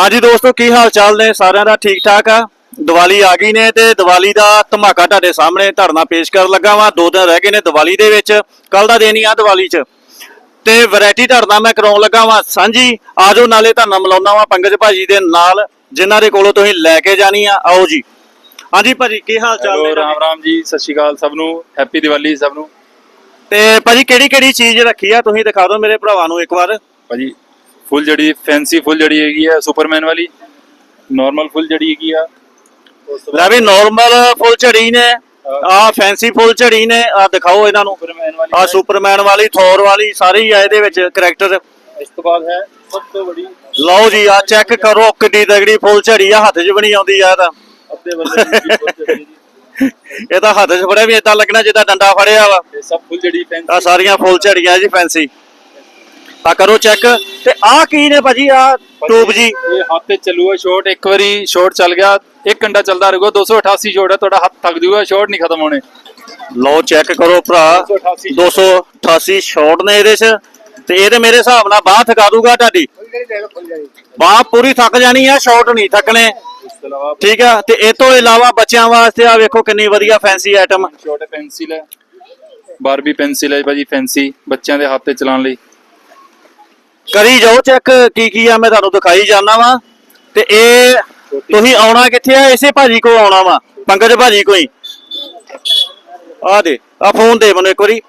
ਹਾਂਜੀ ਦੋਸਤੋ ਕੀ ਹਾਲ ਚਾਲ ਨੇ? ਸਾਰਿਆਂ ਦਾ ਠੀਕ ਠਾਕ ਆ? ਦੀਵਾਲੀ ਆ ਗਈ ਨੇ ਤੇ ਦੀਵਾਲੀ ਦਾ ਧਮਾਕਾ ਤੁਹਾਡੇ ਸਾਹਮਣੇ ਧਰਨਾ ਪੇਸ਼ ਕਰਨ ਲੱਗਾ ਵਾਂ। ਦੋ ਦਿਨ ਰਹਿ ਗਏ ਨੇ ਦੀਵਾਲੀ ਦੇ ਵਿੱਚ। ਕੱਲ ਦਾ ਦਿਨ ਹੀ ਆ ਦੀਵਾਲੀ 'ਚ। ਤੇ ਵੈਰਾਈਟੀ ਧਰਨਾ ਮੈਂ ਕਰਾਉਣ ਲੱਗਾ ਵਾਂ। ਸਾਂਝੀ ਆਜੋ ਨਾਲੇ ਧਰਨਾ ਮਿਲਾਉਣਾ ਵਾਂ ਪੰਕਜ ਭਾਜੀ ਦੇ ਨਾਲ ਜਿਨ੍ਹਾਂ ਦੇ ਕੋਲੋਂ ਤੁਸੀਂ ਲੈ ਕੇ ਜਾਣੀ ਆ। ਆਓ ਜੀ। ਹਾਂਜੀ ਭਾਜੀ ਕੀ ਹਾਲ ਚਾਲ ਨੇ ਰਾਮ ਰਾਮ ਜੀ ਸਤਿ ਸ਼੍ਰੀ ਅਕਾਲ ਸਭ ਨੂੰ। ਹੈਪੀ ਦੀਵਾਲੀ ਸਭ ਨੂੰ। ਤੇ ਭਾਜੀ ਕਿਹੜੀ ਕਿਹੜੀ ਚੀਜ਼ ਰੱਖੀ ਆ? ਤੁਸੀਂ ਦਿਖਾ ਦਿਓ ਮੇਰੇ ਭਰਾਵਾਂ ਨੂੰ ਇੱਕ ਵਾਰ। ਭਾਜੀ ਫੁੱਲ ਜੜੀ ਫੈਂਸੀ ਫੁੱਲ ਜੜੀ ਹੈਗੀ ਆ ਸੁਪਰਮੈਨ ਵਾਲੀ ਨਾਰਮਲ ਫੁੱਲ ਜੜੀ ਹੈਗੀ ਆ। ਤੋਂ ਲੈ ਵੀ ਨਾਰਮਲ ਫੁੱਲ ਝੜੀ ਨੇ ਆ ਫੈਂਸੀ ਫੁੱਲ ਝੜੀ ਨੇ ਆ ਦਿਖਾਓ ਇਹਨਾਂ ਨੂੰ। ਸੁਪਰਮੈਨ ਵਾਲੀ ਆ ਸੁਪਰਮੈਨ ਵਾਲੀ ਥੋਰ ਵਾਲੀ ਸਾਰੇ ਹੀ ਆ ਇਹਦੇ ਵਿੱਚ ਕਰੈਕਟਰ ਇਸ ਤੋਂ ਬਾਅਦ ਹੈ ਸਭ ਤੋਂ ਬੜੀ ਲਓ ਜੀ ਆ ਚੈੱਕ ਕਰੋ ਕਿੱਡੀ ਤਗੜੀ ਫੁੱਲ ਝੜੀ ਆ ਹੱਥ 'ਚ ਬਣੀ ਆਉਂਦੀ ਆ ਅੱਧੇ ਬੰਦੇ ਜੀ। ਇਹ ਤਾਂ ਹੱਥ 'ਚ ਫੜਿਆ ਵੀ ਇਦਾਂ ਲੱਗਣਾ ਜਿੱਦਾਂ ਡੰਡਾ ਫੜਿਆ ਵਾ। ਸਭ ਫੁੱਲ ਜੜੀ ਆ ਫੈਂਸੀ ਸਾਰੀਆਂ ਫੁੱਲ ਝੜੀਆਂ ਜੀ ਫੈਂਸੀ ਆ ਕਰੋ ਚੈੱਕ ਤੇ ਆ ਕੀ ਨੇ ਭਾਜੀ? ਆ ਟੂਬ ਜੀ। ਇਹ ਹੱਥ ਤੇ ਚੱਲੂਗਾ ਸ਼ਾਟ ਇੱਕ ਵਾਰੀ ਸ਼ਾਟ ਚੱਲ ਗਿਆ ਇੱਕ ਘੰਟਾ ਚੱਲਦਾ ਰਹੂਗਾ 288 ਸ਼ਾਟ ਹੈ ਤੁਹਾਡਾ ਹੱਥ ਥੱਕ ਜਾਊਗਾ ਸ਼ਾਟ ਨਹੀਂ ਖਤਮ ਹੋਣੇ। ਲਓ ਚੈੱਕ ਕਰੋ ਭਰਾ 288 288 ਸ਼ਾਟ ਨੇ ਇਹਦੇ 'ਚ ਤੇ ਇਹ ਤੇ ਮੇਰੇ ਹਿਸਾਬ ਨਾਲ ਬਾਹ ਥਕਾ ਦੂਗਾ ਤੁਹਾਡੀ। ਬਾਹ ਪੂਰੀ ਥੱਕ ਜਾਣੀ ਆ ਸ਼ਾਟ ਨਹੀਂ ਥੱਕਣੇ। ਠੀਕ ਆ ਤੇ ਇਹ ਤੋਂ ਇਲਾਵਾ ਬੱਚਿਆਂ ਵਾਸਤੇ ਆ ਵੇਖੋ ਕਿੰਨੀ ਵਧੀਆ ਫੈਂਸੀ ਆਈਟਮ ਛੋਟੇ ਪੈਨਸਿਲ ਹੈ। ਬਾਰਬੀ ਪੈਨਸਿਲ ਹੈ ਭਾਜੀ ਫੈਂਸੀ ਬੱਚਿਆਂ ਦੇ ਹੱਥ ਤੇ ਚਲਾਉਣ ਲਈ। ਕਰੀ ਜਾਓ ਚੈੱਕ ਕੀ ਕੀ ਆ ਮੈਂ ਤੁਹਾਨੂੰ ਦਿਖਾਈ ਜਾਣਾ ਵਾ। ਤੇ ਇਹ ਤੁਸੀਂ ਆਉਣਾ ਕਿੱਥੇ ਆ? ਇਸੇ ਭਾਜੀ ਕੋ ਆਉਣਾ ਵਾ ਪੰਕਜ ਭਾਜੀ ਕੋਈ ਆ ਦੇ ਆ ਫੋਨ ਦੇ ਮੈਨੂੰ ਇੱਕ ਵਾਰੀ।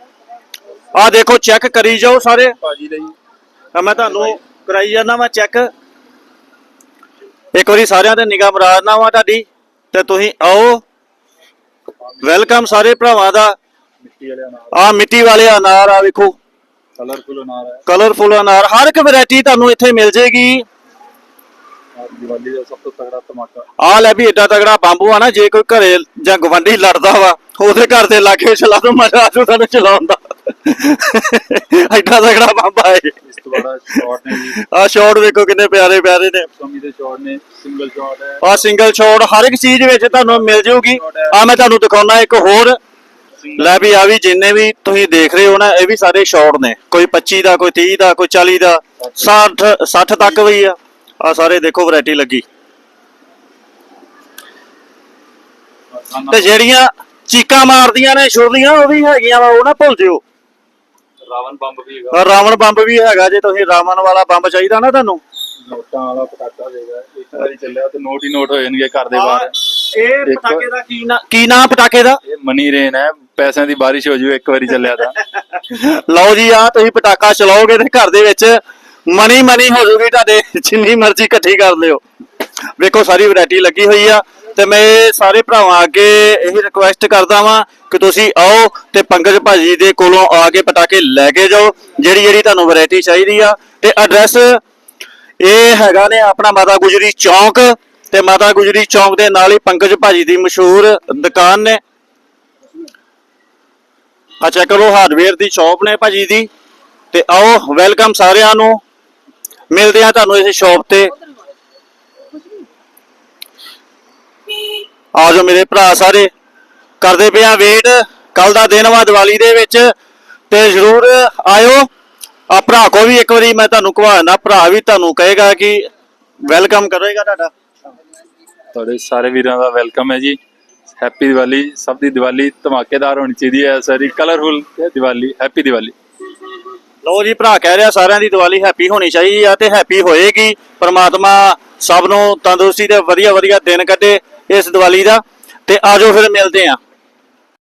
ਆ ਦੇਖੋ ਚੈੱਕ ਕਰੀ ਜਾਓ ਸਾਰੇ। ਭਾਜੀ ਲਈ। ਤਾਂ ਮੈਂ ਤੁਹਾਨੂੰ ਕਰਾਈ ਜਾਣਾ ਵਾ ਚੈੱਕ ਇੱਕ ਵਾਰੀ ਸਾਰਿਆਂ ਤੇ ਨਿਗਾਹ ਮਰਾਦਨਾ ਵਾ ਤੁਹਾਡੀ। ਤੇ ਤੁਸੀਂ ਆਓ। ਵੈਲਕਮ ਸਾਰੇ ਭਰਾਵਾਂ ਦਾ। ਆ ਮਿੱਟੀ ਵਾਲੇ ਅਨਾਰ ਆ ਵੇਖੋ। ਕਲਰਫੁਲ ਅਨਾਰ ਹੈ। ਕਲਰਫੁਲ ਅਨਾਰ ਹਰ ਇੱਕ ਵੈਰਾਈਟੀ ਤੁਹਾਨੂੰ ਇੱਥੇ ਮਿਲ ਜੇਗੀ। ਔਰ ਦੀਵਾਲੀ ਦਾ ਸਭ ਤੋਂ ਤਗੜਾ ਧਮਾਕਾ। ਆ ਲੈ ਵੀ ਏਡਾ ਤਗੜਾ ਬੰਬੂ ਆ ਨਾ ਜੇ ਕੋਈ ਘਰੇ ਜਾਂ ਗਵੰਡੀ ਲੜਦਾ ਵਾ ਉਹਦੇ ਘਰ ਦੇ ਲਾਗੇ ਚਲਾ ਦੋ ਮਜ਼ਾ ਆਜੂ ਤੁਹਾਨੂੰ ਚਲਾਉਣ ਦਾ। ਏਡਾ ਤਗੜਾ ਬੰਬਾ ਹੈ ਇਸ ਤੋਂ ਬੜਾ ਸ਼ਾਟ ਨੇ ਜੀ। ਆ ਸ਼ਾਟ ਵੇਖੋ ਕਿੰਨੇ ਪਿਆਰੇ ਪਿਆਰੇ ਨੇ। ਸਮੀ ਦੇ ਸ਼ਾਟ ਨੇ ਸਿੰਗਲ ਸ਼ਾਟ ਹੈ। ਆ ਸਿੰਗਲ ਸ਼ਾਟ ਹਰ ਇੱਕ ਚੀਜ਼ ਵਿੱਚ ਤੁਹਾਨੂੰ ਮਿਲ ਜਾਊਗੀ ਆ ਮੈਂ ਤੁਹਾਨੂੰ ਦਿਖਾਉਣਾ ਇੱਕ ਹੋਰ। ਲੈ ਵੀ ਆ ਵੀ ਜਿੰਨੇ ਵੀ ਤੁਸੀਂ ਦੇਖ ਰਹੇ ਹੋ ਨਾ ਇਹ ਵੀ ਸਾਰੇ ਸ਼ਾਟ ਨੇ। ਕੋਈ 25 ਦਾ ਕੋਈ 30 ਦਾ ਕੋਈ 40 ਦਾ 60 60 ਤੱਕ ਵੀ ਆ। ਆ ਸਾਰੇ ਦੇਖੋ ਵੈਰਾਈਟੀ ਲੱਗੀ। ਤੇ ਜਿਹੜੀਆਂ ਚੀਕਾਂ ਮਾਰਦੀਆਂ ਨੇ ਛੁਰਦੀਆਂ ਉਹ ਵੀ ਹੈਗੀਆਂ ਵਾ ਉਹ ਨਾ ਭੁੱਲ ਜਿਓ। ਰਾਵਣ ਬੰਬ ਵੀ ਹੈਗਾ। ਰਾਵਣ ਬੰਬ ਵੀ ਹੈਗਾ ਜੇ ਤੁਸੀਂ ਰਾਵਣ ਵਾਲਾ ਬੰਬ ਚਾਹੀਦਾ ਨਾ ਤੁਹਾਨੂੰ। ਨੋਟਾਂ ਵਾਲਾ ਪਟਾਕਾ ਦੇਗਾ ਇੱਕ ਵਾਰੀ ਚੱਲਿਆ ਤੇ ਨੋਟ ਹੀ ਨੋਟ ਹੋ ਜਾਣਗੇ ਘਰ ਦੇ ਬਾਹਰ। ਇਹ। ਪਟਾਕੇ ਦਾ ਕੀ ਨਾ ਕੀ ਨਾਮ ਪਟਾਕੇ ਦਾ? ਇਹ ਮਨੀ ਰੇਨ ਹੈ ਪੈਸਿਆਂ ਦੀ ਬਾਰਿਸ਼ ਹੋ ਜੂ ਇੱਕ ਵਾਰੀ ਚੱਲਿਆ ਤਾਂ। ਲਓ ਜੀ ਆ ਤੁਸੀਂ ਪਟਾਕਾ ਚਲਾਓਗੇ ਤੇ ਘਰ ਦੇ ਵਿੱਚ ਮਨੀ ਮਨੀ ਹੋ ਜੂਗੀ ਤੁਹਾਡੇ, ਜਿੰਨੀ ਮਰਜ਼ੀ ਇਕੱਠੀ ਕਰ ਲਿਓ। ਵੇਖੋ, ਸਾਰੀ ਵੈਰਾਈਟੀ ਲੱਗੀ ਹੋਈ ਆ ਤੇ ਮੈਂ ਸਾਰੇ ਭਰਾਵਾਂ ਅੱਗੇ ਇਹੀ ਰਿਕੁਐਸਟ ਕਰਦਾ ਵਾਂ ਕਿ ਤੁਸੀਂ ਆਓ ਤੇ ਪੰਕਜ ਭਾਜੀ ਦੇ ਕੋਲੋਂ ਆ ਕੇ ਪਟਾਕੇ ਲੈ ਕੇ ਜਾਓ, ਜਿਹੜੀ ਜਿਹੜੀ ਤੁਹਾਨੂੰ ਵੈਰਾਈਟੀ ਚਾਹੀਦੀ ਆ। ਤੇ ਐਡਰੈਸ ਇਹ ਹੈਗਾ ਨੇ ਆਪਣਾ ਮਾਤਾ ਗੁਜਰੀ ਚੌਂਕ ਤੇ ਮਾਤਾ ਗੁਜਰੀ ਚੌਂਕ ਦੇ ਨਾਲ ਹੀ ਪੰਕਜ ਭਾਜੀ ਦੀ ਮਸ਼ਹੂਰ ਦੁਕਾਨ ਨੇ। ਆ ਚੈੱਕ ਕਰੋ ਹਾਰਡਵੇਅਰ ਦੀ ਸ਼ਾਪ ਨੇ ਭਾਜੀ ਦੀ। ਤੇ ਆਓ ਵੈਲਕਮ ਸਾਰਿਆਂ ਨੂੰ। ਮਿਲਦੇ ਆ ਤੁਹਾਨੂੰ ਇਸ ਸ਼ਾਪ ਤੇ। ਆ ਮੇਰੇ ਭਰਾ ਸਾਰੇ। ਕਰਦੇ ਪਏ ਆ ਵੇਟ ਕੱਲ ਦਾ ਦਿਨ ਵਾ ਦੀਵਾਲੀ ਦੇ ਵਿੱਚ। ਤੇ ਜਰੂਰ ਆਇਓ। ਆ ਭਰਾ ਕੋ ਵੀ ਇੱਕ ਵਾਰੀ ਮੈਂ ਤੁਹਾਨੂੰ ਕਹਾਣਾ ਭਰਾ ਵੀ ਤੁਹਾਨੂੰ ਕਹੇਗਾ ਕਿ ਵੈਲਕਮ ਕਰੇਗਾ ਤੁਹਾਡਾ। ਤੁਹਾਡੇ ਸਾਰੇ ਵੀਰਾਂ ਦਾ ਵੈਲਕਮ ਹੈ ਜੀ। ਹੈਪੀ ਦੀਵਾਲੀ ਸਭ ਦੀ ਦੀਵਾਲੀ ਧਮਾਕੇਦਾਰ ਹੋਣੀ ਚਾਹੀਦੀ ਹੈ। ਸਾਰੀ ਕਲਰਫੁਲ ਦੀਵਾਲੀ ਹੈਪੀ ਦੀਵਾਲੀ ਲੋ ਜੀ, ਭਰਾ ਕਹਿ ਰਿਹਾ ਸਾਰਿਆਂ ਦੀ ਦੀਵਾਲੀ ਹੈਪੀ ਹੋਣੀ ਚਾਹੀਦੀ ਆ ਤੇ ਹੈਪੀ ਹੋਏਗੀ। ਪ੍ਰਮਾਤਮਾ ਸਭ ਨੂੰ ਤੰਦਰੁਸਤੀ ਤੇ ਵਧੀਆ ਵਧੀਆ ਦਿਨ ਕੱਢੇ ਇਸ ਦੀਵਾਲੀ ਦਾ। ਤੇ ਆਜੋ ਫਿਰ ਮਿਲਦੇ ਆਂ